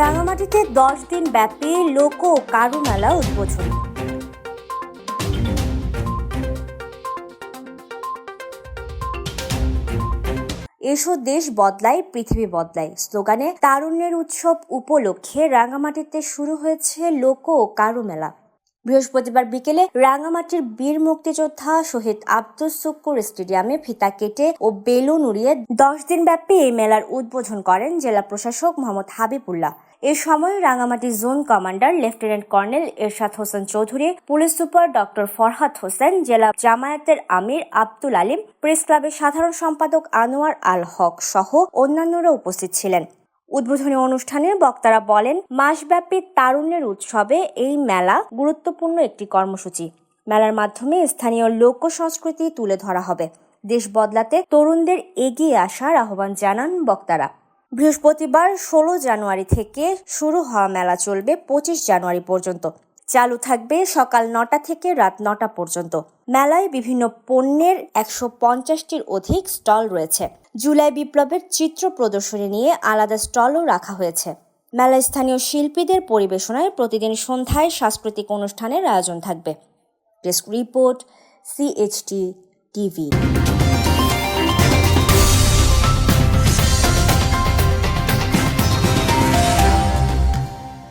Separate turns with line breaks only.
রাঙামাটিতে দশ দিন ব্যাপী লোক ও কারু মেলা উদ্বোধন। এসো দেশ বদলায় পৃথিবী বদলায় স্লোগানে তারুণ্যের উৎসব উপলক্ষে রাঙামাটিতে শুরু হয়েছে লোক ও কারু মেলা বৃহস্পতিবার বিকেলে রাঙামাটির বীর মুক্তিযোদ্ধা শহীদ আব্দুস সুক্কুর স্টেডিয়ামে ফিতা কেটে ও বেলুন উড়িয়ে দশ দিন ব্যাপী এই মেলার উদ্বোধন করেন জেলা প্রশাসক মোহাম্মদ হাবিবুল্লাহ। এ সময় Rangamati zone commander lieutenant colonel Ershad Hossain Chowdhury, police super doctor Farhad Hossain, জেলা জামায়াতের আমির আব্দুল আলিম, প্রেস ক্লাবের সাধারণ সম্পাদক আনোয়ার আল হক সহ অন্যান্যরা উপস্থিত ছিলেন। উদ্বোধনী অনুষ্ঠানে বক্তারা বলেন, মাসব্যাপী তারুণ্যের উৎসবে এই মেলা গুরুত্বপূর্ণ একটি কর্মসূচি। মেলার মাধ্যমে স্থানীয় লোক সংস্কৃতি তুলে ধরা হবে। দেশ বদলাতে তরুণদের এগিয়ে আসার আহ্বান জানান বক্তারা। বৃহস্পতিবার ষোলো জানুয়ারি থেকে শুরু হওয়া মেলা চলবে পঁচিশ জানুয়ারি পর্যন্ত। চালু থাকবে সকাল নটা থেকে রাত নটা পর্যন্ত। মেলায় বিভিন্ন পণ্যের একশো পঞ্চাশটির অধিক স্টল রয়েছে। জুলাই বিপ্লবের চিত্র প্রদর্শনী নিয়ে আলাদা স্টলও রাখা হয়েছে। মেলায় স্থানীয় শিল্পীদের পরিবেশনায় প্রতিদিন সন্ধ্যায় সাংস্কৃতিক অনুষ্ঠানের আয়োজন থাকবে। Desk report CHT TV